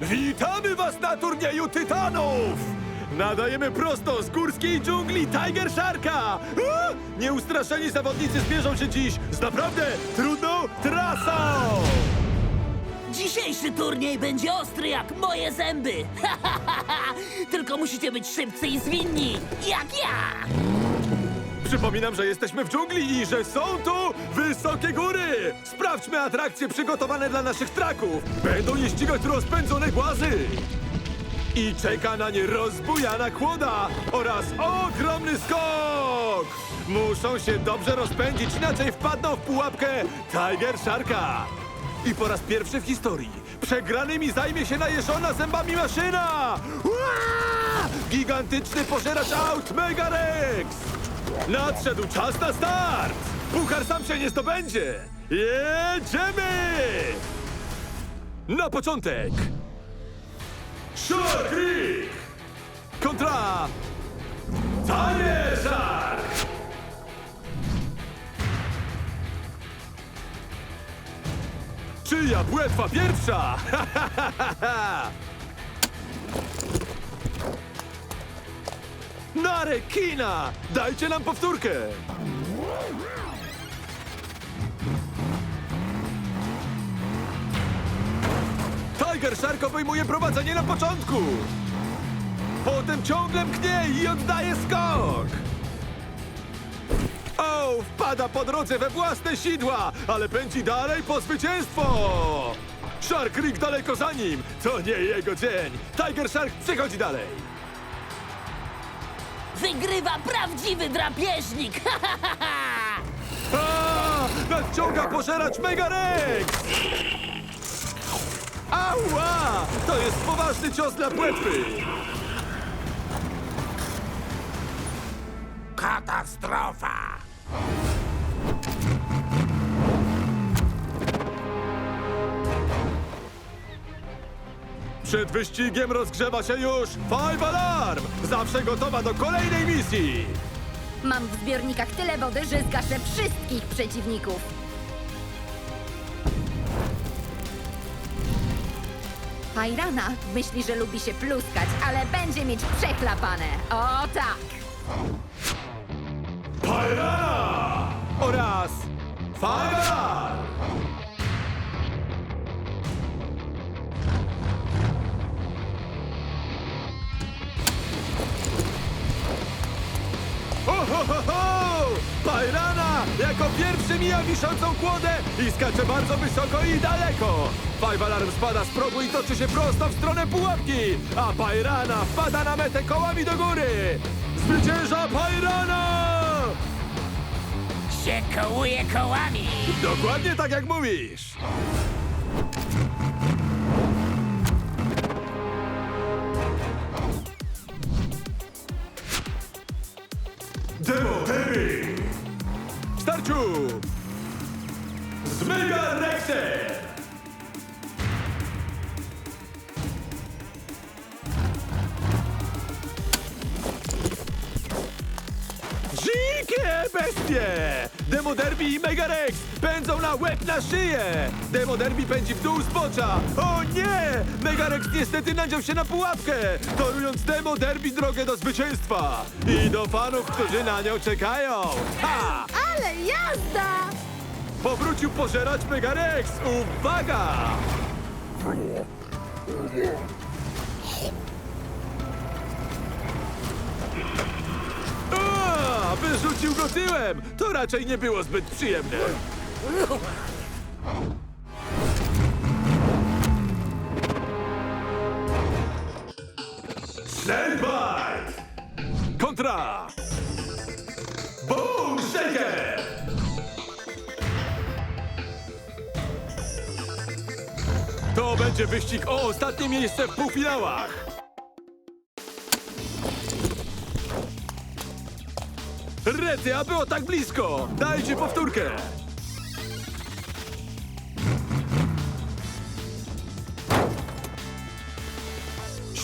Witamy was na turnieju Tytanów! Nadajemy prosto z górskiej dżungli Tiger Sharka! Nieustraszeni zawodnicy zmierzą się dziś z naprawdę trudną trasą! Dzisiejszy turniej będzie ostry jak moje zęby. Tylko musicie być szybcy i zwinni, jak ja. Przypominam, że jesteśmy w dżungli i że są tu wysokie góry! Sprawdźmy atrakcje przygotowane dla naszych traków! Będą je ścigać rozpędzone głazy! I czeka na nie rozbujana kłoda oraz ogromny skok! Muszą się dobrze rozpędzić, inaczej wpadną w pułapkę Tiger Sharka! I po raz pierwszy w historii przegranymi zajmie się najeżona zębami maszyna! Gigantyczny pożeracz aut Mega Rex! Nadszedł czas na start! Puchar sam się nie zdobędzie! Jedziemy! Na początek! Shark Creek! Kontra... Shark! Czyja błętwa pierwsza? Na rekina! Dajcie nam powtórkę! Tiger Shark obejmuje prowadzenie na początku! Potem ciągle mknie i oddaje skok! O, wpada po drodze we własne sidła, ale pędzi dalej po zwycięstwo! Shark Creek daleko za nim! To nie jego dzień! Tiger Shark przechodzi dalej! Wygrywa prawdziwy drapieżnik. A! Nadciąga pożeracz Mega Rex! Ała! To jest poważny cios dla płetwy! Katastrofa! Przed wyścigiem rozgrzewa się już Five Alarm! Zawsze gotowa do kolejnej misji! Mam w zbiornikach tyle wody, że zgaszę wszystkich przeciwników. Fajrana myśli, że lubi się pluskać, ale będzie mieć przechlapane. O tak! Pyrana! Oraz Five Alarm! Pyrana jako pierwszy mija wiszącą kłodę i skacze bardzo wysoko i daleko. Five Alarm spada z progu i toczy się prosto w stronę pułapki, a Pyrana wpada na metę kołami do góry. Zwycięża Pyrana! Się kołuje kołami! Dokładnie tak jak mówisz. Demo! Z Mega! Dzikie bestie! Demo Derby i Mega Rex pędzą na łeb na szyję! Demo Derby pędzi w dół z bocza! O nie! Mega Rex niestety nadział się na pułapkę, torując Demo Derby drogę do zwycięstwa! I do fanów, którzy na nią czekają! Ha! Ale jazda! Powrócił pożerać Mega Rex! Uwaga! Wyrzucił go tyłem! To raczej nie było zbyt przyjemne. Stand by! Kontra! Będzie wyścig o ostatnie miejsce w półfinałach! Rety, a było tak blisko! Dajcie powtórkę!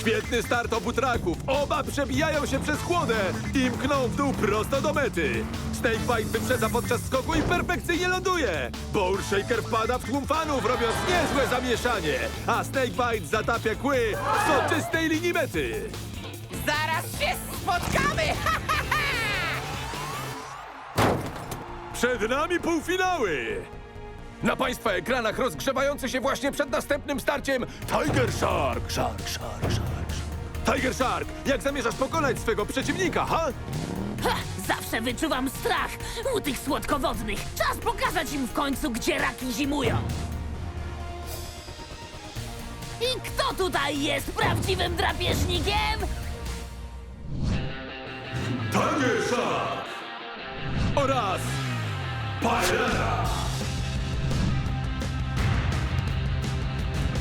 Świetny start obu traków. Oba przebijają się przez chłodę i mkną w dół prosto do mety. Snakebite wyprzedza podczas skoku i perfekcyjnie ląduje. Bowl Shaker wpada w tłum fanów, robiąc niezłe zamieszanie. A Snakebite zatapia kły w soczystej linii mety. Zaraz się spotkamy! Przed nami półfinały! Na Państwa ekranach rozgrzewający się właśnie przed następnym starciem Tiger Shark! Shark, Shark, Shark. Tiger Shark, jak zamierzasz pokonać swego przeciwnika, ha? Ha! Zawsze wyczuwam strach u tych słodkowodnych. Czas pokazać im w końcu, gdzie raki zimują. I kto tutaj jest prawdziwym drapieżnikiem? Tiger Shark! Oraz Pirata!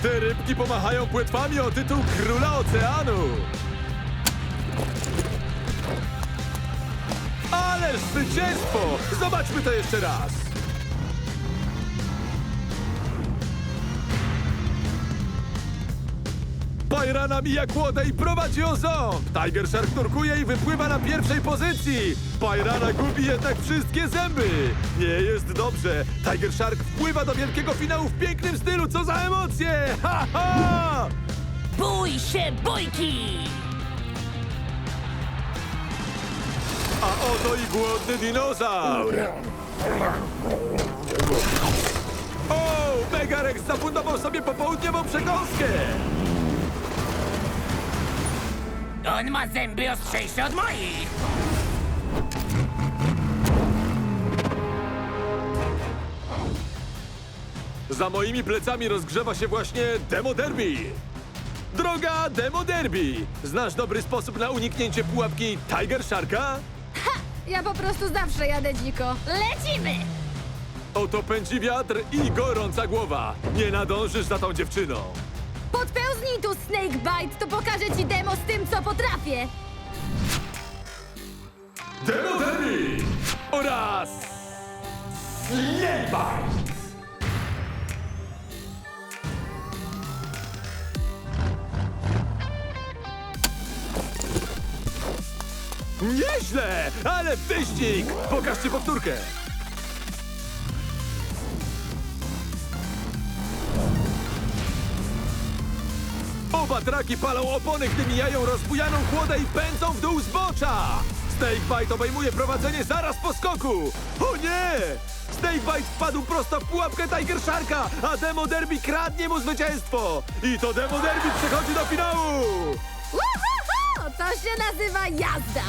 Te rybki pomachają płetwami o tytuł Króla Oceanu! Ależ zwycięstwo! Zobaczmy to jeszcze raz! Bajrana mija kłodę i prowadzi o ząb. Tiger Shark nurkuje i wypływa na pierwszej pozycji. Bajrana gubi jednak wszystkie zęby. Nie jest dobrze. Tiger Shark wpływa do wielkiego finału w pięknym stylu. Co za emocje! Ha, ha! Bój się bójki! A oto i głodny dinozaur. O, Megarex zafundował sobie popołudniową przekąskę. On ma zęby ostrzejsze od moich! Za moimi plecami rozgrzewa się właśnie Demo Derby. Droga Demo Derby, znasz dobry sposób na uniknięcie pułapki Tiger Sharka? Ja po prostu zawsze jadę dziko. Lecimy! Oto pędzi wiatr i gorąca głowa. Nie nadążysz za tą dziewczyną. Podpełznij tu, Snakebite, to pokażę ci demo z tym, co potrafię. Demo Derby oraz Snakebite. Nieźle, ale wyścig! Pokażcie powtórkę. Oba traki palą opony, gdy mijają rozbujaną chłodę i pędzą w dół zbocza! Snakebite obejmuje prowadzenie zaraz po skoku! O nie! Snakebite wpadł prosto w pułapkę Tiger Sharka, a Demo Derby kradnie mu zwycięstwo! I to Demo Derby przechodzi do finału! Się nazywa jazda.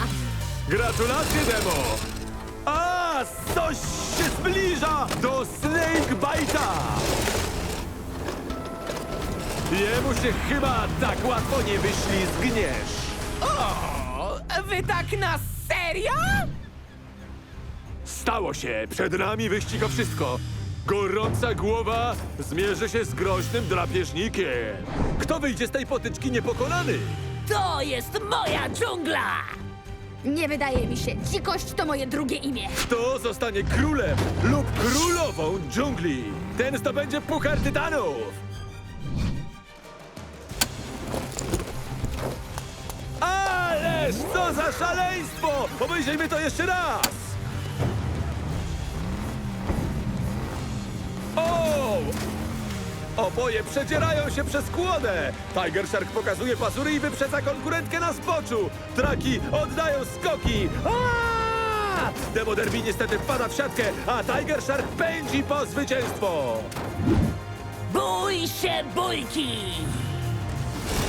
Gratulacje, Demo! A, coś się zbliża do Snakebite'a! Jemu się chyba tak łatwo nie wyślizgniesz. O, wy tak na serio? Stało się! Przed nami wyścig o wszystko! Gorąca głowa zmierzy się z groźnym drapieżnikiem! Kto wyjdzie z tej potyczki niepokonany? To jest moja dżungla! Nie wydaje mi się. Dzikość to moje drugie imię. Kto zostanie królem lub królową dżungli? Ten zdobędzie Puchar Tytanów! Ależ co za szaleństwo! Obejrzyjmy to jeszcze raz! Oboje przedzierają się przez kłodę. Tiger Shark pokazuje pazury i wyprzedza konkurentkę na spoczu. Traki oddają skoki. Aaaa! Demo Derby niestety wpada w siatkę, a Tiger Shark pędzi po zwycięstwo. Bój się bójki!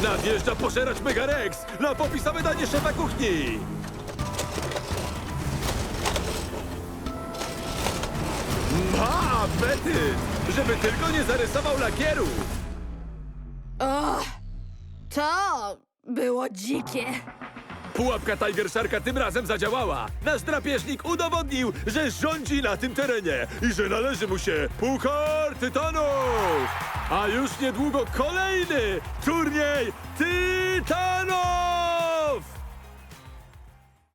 Nadjeżdża pożerać Megarex na popisowe danie szefa kuchni. Ma apetyt, żeby tylko nie zarysował lakieru. O, to było dzikie. Pułapka Tiger Sharka tym razem zadziałała. Nasz drapieżnik udowodnił, że rządzi na tym terenie i że należy mu się Puchar Tytanów! A już niedługo kolejny turniej Tytanów!